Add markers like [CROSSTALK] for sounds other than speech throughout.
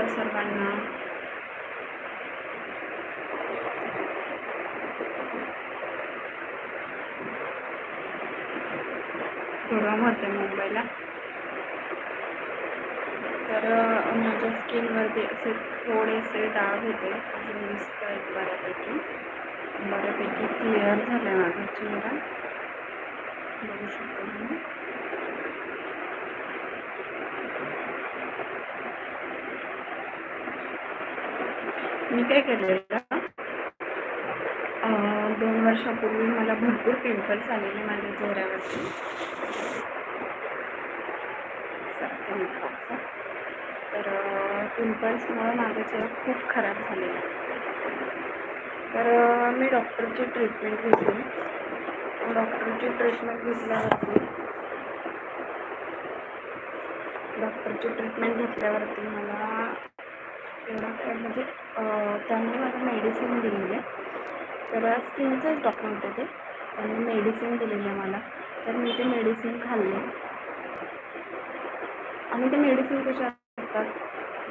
Hello सर्वांना. गरम होते मुंबईला. तर माझ्या स्किनवरती असे थोडेसे डाग होते. अजून दिसत आहेत बऱ्यापैकी. बऱ्यापैकी क्लिअर झाला माझा चेहरा. बघू शकतो मी मी काय केलेलं? दोन वर्षापूर्वी मला भरपूर पिंपल्स आलेले माझ्या चेहऱ्यावरती. तर पिंपल्समुळं माझा चेहरा खूप खराब झालेला. तर मी डॉक्टरची ट्रीटमेंट घेतली. डॉक्टरची ट्रीटमेंट घेतल्यावरती डॉक्टरची ट्रीटमेंट घेतल्यावरती मला एवढा म्हणजे त्यांनी मला मेडिसिन दिलेली आहे. तर स्किनचेच डॉक्टर होते ते त्यांनी मेडिसिन दिलेली आहे मला. तर मी ते मेडिसिन खाल्ले. आणि ते मेडिसिन कशा असतात?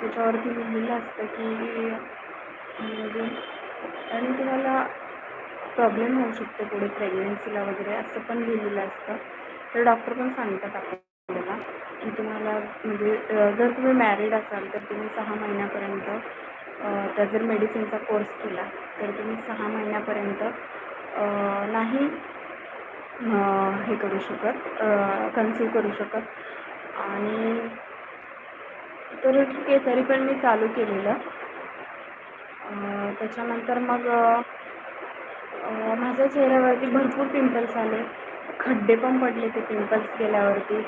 त्याच्यावरती लिहिलेलं असतं की म्हणजे आणि तुम्हाला प्रॉब्लेम होऊ शकतो पुढे प्रेग्नन्सीला वगैरे असं पण लिहिलेलं असतं. तर डॉक्टर पण सांगतात आपण की तुम्हाला म्हणजे जर तुम्ही मॅरिड असाल तर तुम्ही सहा महिन्यापर्यंत त्या जर मेडिसिनचा कोर्स केला तर तुम्ही सहा महिन्यापर्यंत नाही हे करू शकत कन्सिव्ह करू शकत. आणि तर ठीक आहे तरी पण मी चालू केलेलं. त्याच्यानंतर मग माझ्या चेहऱ्यावरती भरपूर पिंपल्स आले. खड्डे पण पडले ते पिंपल्स गेल्यावरती.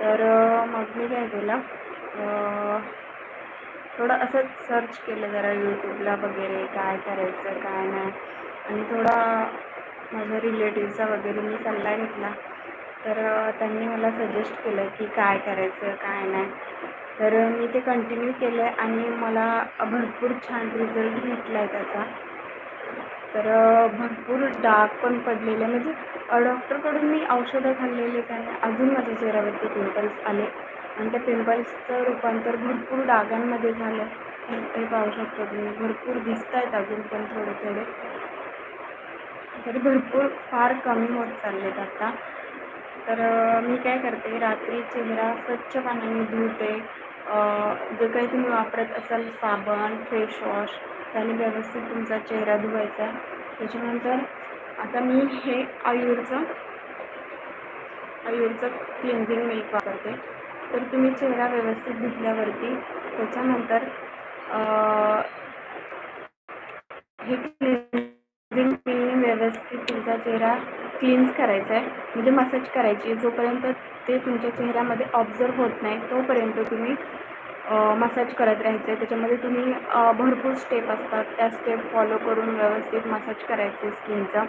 तर मग मी काय केलं थोडं असंच सर्च केलं जरा यूट्यूबला वगैरे काय करायचं काय नाही. आणि थोडा माझ्या रिलेटिव्हचा वगैरे मी सल्ला घेतला. तर त्यांनी मला सजेस्ट केलं की काय करायचं काय नाही. तर मी ते कंटिन्यू केलं आहे आणि मला भरपूर छान रिझल्ट भेटला आहे त्याचा. तर भरपूर डाग पण पडलेले म्हणजे डॉक्टरकडून मी औषधं खाल्लेले त्याने अजून माझ्या चेहऱ्यावरती पिंपल्स आले. आणि त्या पिंपल्सचं रूपांतर भरपूर डागांमध्ये झालं. हे पाहू शकता तुम्ही. भरपूर दिसत आहेत अजून पण थोडे थोडे तरी भरपूर फार कमी होत चाललेत आता. तर मी काय करते रात्री चेहरा स्वच्छ पाण्याने धुते. जे काही तुम्ही वापरत असाल साबण फेसवॉश त्याने व्यवस्थित तुमचा चेहरा धुवायचा त्याच्यानंतर आता मी हे आयुरचं आयुरचं क्लिन्झिंग मिल्क वापरते. तर तुम्ही चेहरा व्यवस्थित धुतल्यावरती त्याच्यानंतर हे क्लिन्झिंग मिल्कने व्यवस्थित तुमचा चेहरा क्लीन्स करायचा आहे. म्हणजे मसाज करायची जोपर्यंत ते तुमच्या चेहऱ्यामध्ये ऑब्झर्व होत नाही तोपर्यंत तुम्ही मसाज करत राहायचं आहे त्याच्यामध्ये तुम्ही भरपूर स्टेप असतात. त्या स्टेप फॉलो करून व्यवस्थित मसाज करायचे स्किनचा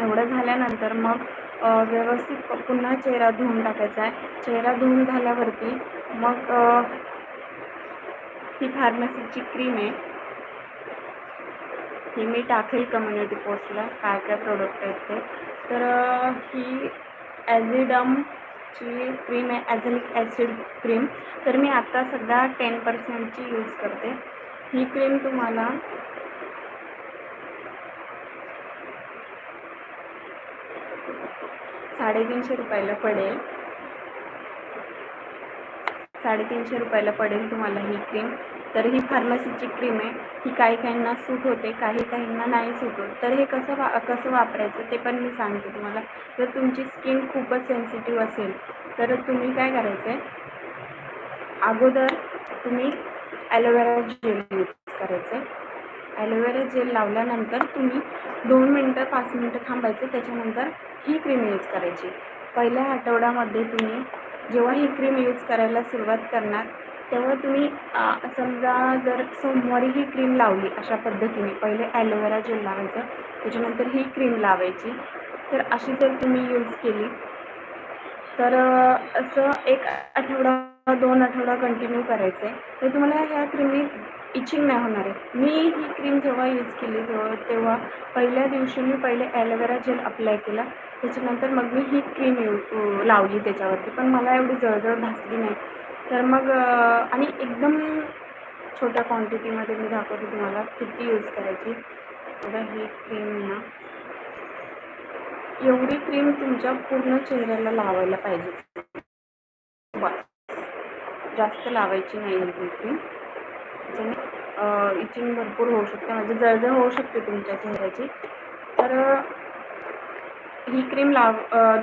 एवढं झाल्यानंतर मग व्यवस्थित पुन्हा चेहरा धुवून टाकायचा आहे चेहरा धुवून झाल्यावरती मग ही फार्मसीची क्रीम आहे. ही मी टाकेल कम्युनिटी पोस्टला काय काय प्रोडक्ट आहेत ते. तर ही ॲझिडम ची क्रीम आहे ॲझलिक ॲसिड क्रीम तर मी आता सध्या टेन पर्सेंटची यूज करते. ही क्रीम तुम्हाला साडेतीनशे रुपयाला पडेल. साडेतीनशे रुपयाला पडेल तुम्हाला ही क्रीम तर ही फार्मसीची क्रीम आहे. ही काही काहींना सूट होते काही काहींना नाही सूट होत. तर हे कसं वा कसं वापरायचं ते पण मी सांगते तुम्हाला. जर तुमची स्किन खूपच सेन्सिटिव्ह असेल तर तुम्ही काय करायचं आहे अगोदर तुम्ही ॲलोवेरा जेल यूज करायचं आहे ॲलोवेरा जेल लावल्यानंतर तुम्ही दोन मिनटं पाच मिनटं थांबायचं. त्याच्यानंतर ही क्रीम यूज करायची. पहिल्या आठवड्यामध्ये तुम्ही जेव्हा ही क्रीम यूज करायला सुरुवात करणार तेव्हा तुम्ही समजा जर सोमवारी ही क्रीम लावली अशा पद्धतीने पहिले ॲलोवेरा जेल लावायचं त्याच्यानंतर ही क्रीम लावायची. तर अशी जर तुम्ही यूज केली तर असं एक आठवडा दोन आठवडा कंटिन्यू करायचं आहे तर तुम्हाला ह्या क्रीमनी इचिंग नाही होणार आहे. मी ही क्रीम जेव्हा यूज केली तेव्हा तेव्हा पहिल्या दिवशी मी पहिले ॲलोवेरा जेल अप्लाय केला. त्याच्यानंतर मग मी ही क्रीम यू लावली त्याच्यावरती. पण मला एवढी जळजळ भासली नाही. तर मग आणि एकदम छोट्या क्वांटिटीमध्ये मी दाखवते तुम्हाला किती यूज करायची. बघा ही क्रीम ना. एवढी क्रीम तुमच्या पूर्ण चेहऱ्याला लावायला पाहिजे. बस. जास्त लावायची नाही ही क्रीम त्याच्याने इचिंग भरपूर होऊ शकते. म्हणजे जळजळ होऊ शकते तुमच्या चेहऱ्याची. तर ही क्रीम लाव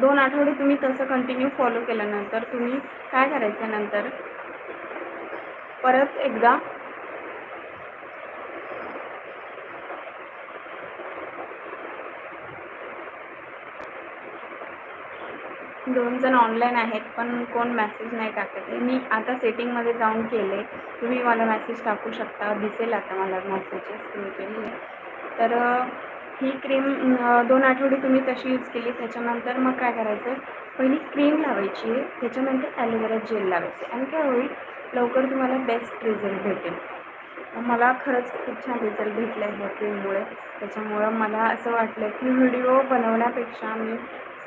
दोन आठवडे तुम्ही तसं कंटिन्यू फॉलो केल्यानंतर तुम्ही काय करायचं नंतर? परत एकदा दोन जण ऑनलाईन आहेत पण कोण मॅसेज नाही टाकत. आहे मी आता सेटिंगमध्ये जाऊन केले. तुम्ही मला मॅसेज टाकू शकता दिसेल आता मला मॅसेजेस तुम्ही केलेले. तर ही क्रीम दोन आठवडे तुम्ही तशी यूज केली त्याच्यानंतर मग काय करायचं? पहिली क्रीम लावायची आहे त्याच्यानंतर ॲलोवेरा जेल लावायचे. आणि काय होईल? लवकर तुम्हाला बेस्ट रिझल्ट भेटेल. मला खरंच खूप छान रिझल्ट भेटला आहे ह्या क्रीममुळे त्याच्यामुळं मला असं वाटलं की व्हिडिओ बनवण्यापेक्षा मी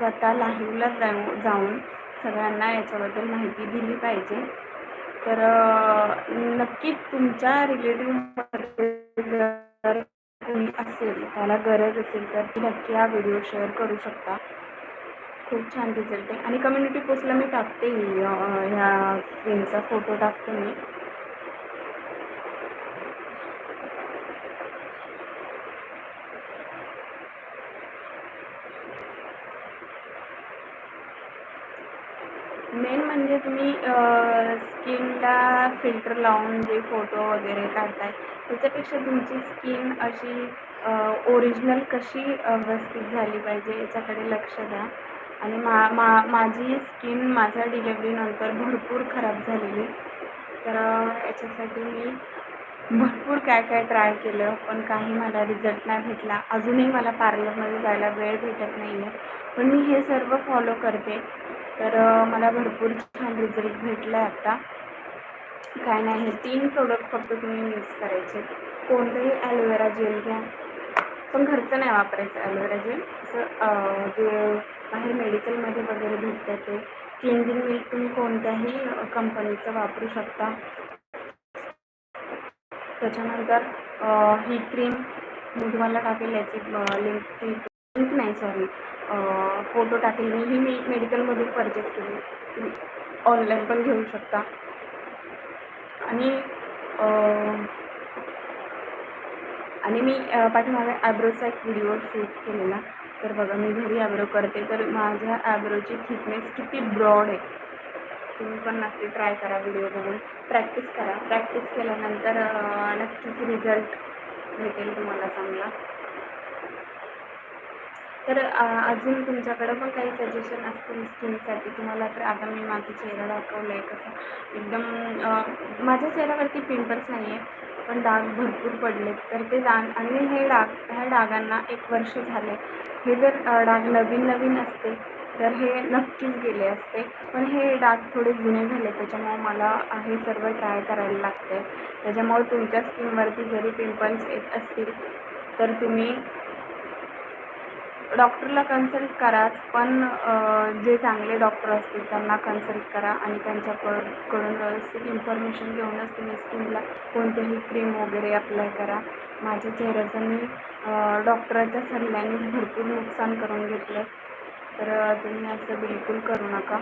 स्वतः लाईव्हला जाऊ जाऊन सगळ्यांना याच्याबद्दल माहिती दिली पाहिजे. तर नक्की नक्कीच तुमच्या रिलेटिव्हमध्ये जर कोणी असेल त्याला गरज असेल तर ती नक्की हा व्हिडिओ शेअर करू शकता. खूप छान रिझल्ट आहे. आणि कम्युनिटी पोस्टला मी टाकते ह्या क्रीमचा फोटो टाकते मी मेन म्हणजे तुम्ही स्किनला फिल्टर लावून जे फोटो वगैरे काढताय त्याच्यापेक्षा तुमची स्किन अशी ओरिजिनल कशी व्यवस्थित झाली पाहिजे याच्याकडे लक्ष द्या. आणि मा मा माझी स्किन माझ्या डिलेवरीनंतर भरपूर खराब झालेली. तर याच्यासाठी मी भरपूर काय काय ट्राय केलं पण काही मला रिझल्ट नाही भेटला. अजूनही मला पार्लरमध्ये जायला वेळ भेटत नाही आहे पण मी हे सर्व फॉलो करते. तर मला भरपूर छान रिझल्ट भेटला आहे आता. काय नाही हे तीन प्रोडक्ट फक्त तुम्ही यूज करायचे. कोणतंही ॲलोवेरा जेल घ्या. पण घरचं नाही वापरायचं ॲलोवेरा जेल असं जे बाहेर मेडिकलमध्ये वगैरे भेटतं ते. क्लिन्झिंग मिल्क तुम्ही कोणत्याही कंपनीचं वापरू शकता. त्याच्यानंतर ही क्रीम मी तुम्हाला टाकेल याची लिंक ती नाही सॉरी फोटो टाकेल मी ही मी मेडिकलमधून परचेस केली. तुम्ही ऑनलाईन पण घेऊ शकता. आणि आणि मी पाठीमागे ॲब्रोचा एक व्हिडिओ शूट केलेला. तर बघा मी घरी ॲब्रो करते. तर माझ्या ॲब्रोची थिकनेस किती ब्रॉड आहे. तुम्ही पण नक्की ट्राय करा व्हिडिओ बघून. प्रॅक्टिस करा. प्रॅक्टिस केल्यानंतर नक्कीच रिझल्ट भेटेल तुम्हाला चांगला. तर अजून तुमच्याकडं पण काही सजेशन असतील स्किनसाठी तुम्हाला तर आता मी माझा चेहरा दाखवला आहे कसं एकदम माझ्या चेहऱ्यावरती पिंपल्स नाही आहे पण डाग भरपूर पडले तर ते डाग आणि हे डाग ह्या डागांना एक वर्ष झाले हे जर डाग नवीन नवीन असते तर हे नक्कीच गेले असते. पण हे डाग थोडे जुने झाले त्याच्यामुळं मला हे सर्व ट्राय करायला लागते त्याच्यामुळे तुमच्या स्किनवरती जरी पिंपल्स येत असतील तर तुम्ही डॉक्टरला कन्सल्ट कराच पण जे चांगले डॉक्टर असतील त्यांना कन्सल्ट करा आणि त्यांच्याकडून व्यवस्थित इन्फॉर्मेशन घेऊनच तुम्ही स्किनला कोणतेही क्रीम वगैरे अप्लाय करा. माझ्या चेहऱ्याचं मी डॉक्टराच्या सल्ल्याने भरपूर नुकसान करून घेतलं. तर तुम्ही असं बिलकुल करू नका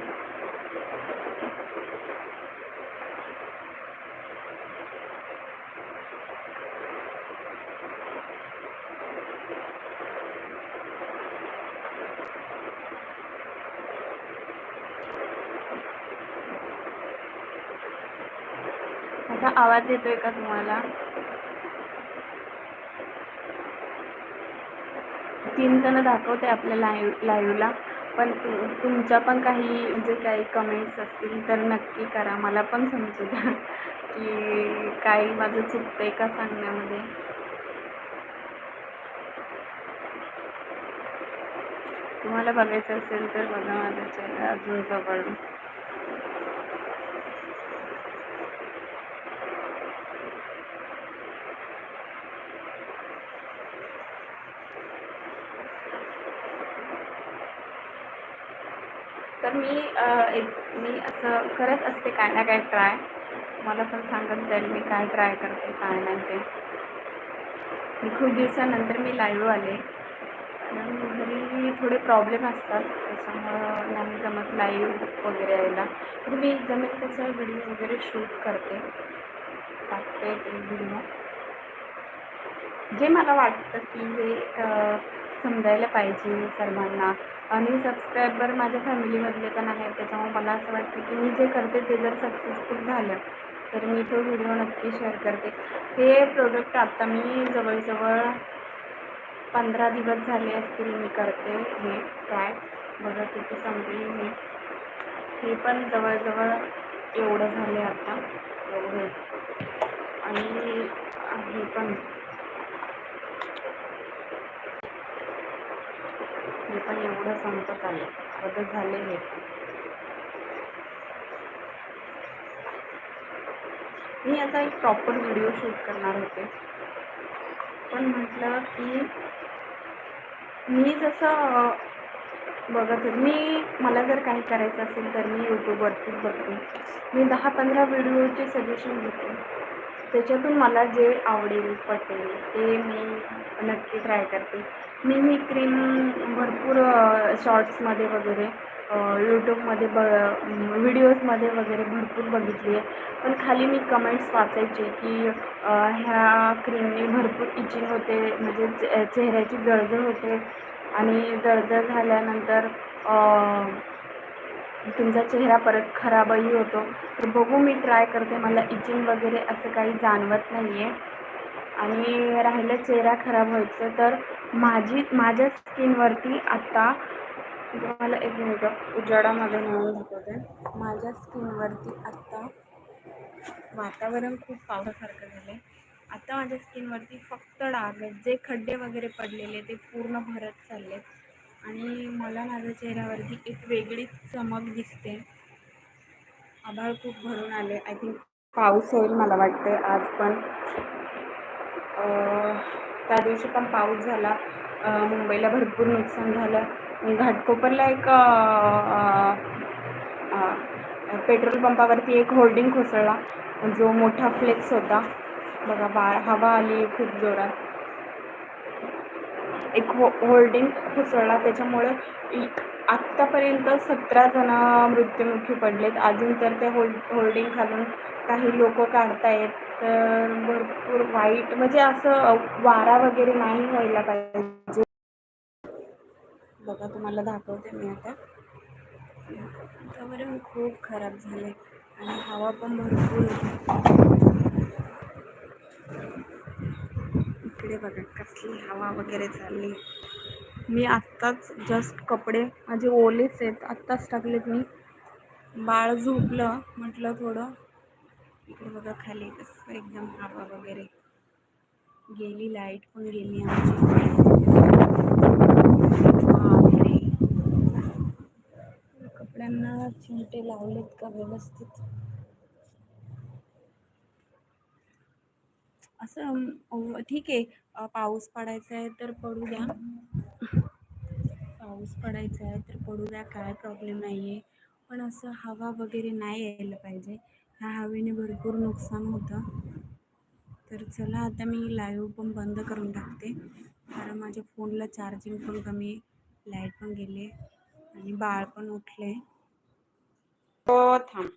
माझा आवाज येतोय का तुम्हाला? तीन जण दाखवते आपल्या लाईव्ह लाईव्हला पण तुमच्या पण काही जे काही कमेंट्स असतील तर नक्की करा. मला पण समजू द्या [LAUGHS] की काही माझं चुकतं आहे का सांगण्यामध्ये. तुम्हाला बघायचं असेल तर बघा माझा अजून जवळ तर मी एक मी असं करत असते काय ना काय ट्राय मला पण सांगत जाईल मी काय ट्राय करते काय नाही ते. मी खूप दिवसानंतर मी लाईव्ह आले. आणि घरी थोडे प्रॉब्लेम असतात त्याच्यामुळं नाही जमत लाईव्ह वगैरे यायला. तर मी जमेल तसं व्हिडिओ वगैरे शूट करते. टाकते ते व्हिडिओ जे मला वाटतं की हे समजायला पाहिजे सर्वांना. आणि सबस्क्रायबर माझ्या फॅमिलीमधले पण आहेत त्याच्यामुळे मला असं वाटतं की मी जे करते ते जर सक्सेसफुल झालं तर मी तो व्हिडिओ नक्की शेअर करते. हे प्रोडक्ट आता मी जवळजवळ पंधरा दिवस झाले असतील मी करते हे ट्राय बघा किती संपली मी हे पण जवळजवळ एवढं झाले आता. एवढे आणि हे पण हे पण एवढं संपत आलं अर्ध झाले हे. मी याचा एक प्रॉपर व्हिडिओ शूट करणार होते. पण म्हटलं की मी जसं बघत होते. मी मला जर काही करायचं असेल तर मी यूट्यूबवरतीच बघते. मी दहा पंधरा व्हिडिओचे सजेशन घेते त्याच्यातून मला जे आवडेल पटेल ते मी नक्की ट्राय करते. मी ही क्रीम भरपूर शॉर्ट्समध्ये वगैरे यूट्यूबमध्ये ब व्हिडिओजमध्ये वगैरे भरपूर बघितली आहे. पण खाली मी कमेंट्स वाचायचे की ह्या क्रीमने भरपूर इचिंग होते म्हणजे चेहऱ्याची जळजळ होते. आणि जळजळ झाल्यानंतर तुमचा चेहरा परत खराबही होतो. तर बघू मी ट्राय करते. मला इचिंग वगैरे असं काही जाणवत नाही आहे आणि राहिलं चेहरा खराब व्हायचं तर माझी माझ्या स्किनवरती आत्ता मला एक मिनिट उजाडामध्ये म्हणून दाखवते. माझ्या स्किनवरती आत्ता वातावरण खूप पावसासारखं झालं आहे आता माझ्या स्किनवरती फक्त डाग आहेत. जे खड्डे वगैरे पडलेले ते पूर्ण भरत चालले आहेत आणि मला माझ्या चेहऱ्यावरती एक वेगळीच चमक दिसते. आभाळ खूप भरून आले. आय थिंक पाऊस होईल मला वाटतं आज पण. त्या दिवशी पण पाऊस झाला. मुंबईला भरपूर नुकसान झालं. घाटकोपरला एक पेट्रोल पंपावरती एक होल्डिंग कोसळला. जो मोठा फ्लेक्स होता. बघा बा हवा आली खूप जोरात. एक हो होल्डिंग कोसळला. त्याच्यामुळं आत्तापर्यंत सतरा जण मृत्युमुखी पडलेत. अजून तर ते होल्ड होल्डिंग खालून काही लोक काढतायत. तर भरपूर वाईट म्हणजे असं वारा वगैरे नाही व्हायला पाहिजे. बघा तुम्हाला दाखवते मी आता. वातावरण खूप खराब झाले आणि हवा पण भरपूर होती. इकडे बघा कसली हवा वगैरे चालली. मी आत्ताच जस्ट कपडे माझे ओलेच आहेत. आत्ताच टाकलेत मी. बाळ झोपलं म्हटलं थोडं. इकडे बघा खाली कसं एकदम हवा वगैरे. गेली लाइट पण गेली आमची. कपड्यांना चिमटे लावलेत का व्यवस्थित? असं ठीक आहे. पाऊस पडायचा आहे तर पडू द्या. पाऊस पडायचा आहे तर पडू द्या काय प्रॉब्लेम नाही आहे पण असं हवा वगैरे नाही यायला पाहिजे. ह्या हवेने भरपूर नुकसान होतं. तर चला आता मी लाईव्ह पण बंद करून टाकते. कारण माझ्या फोनला चार्जिंग पण कमी लाइट पण गेले आणि बाळ पण उठले हो थांब.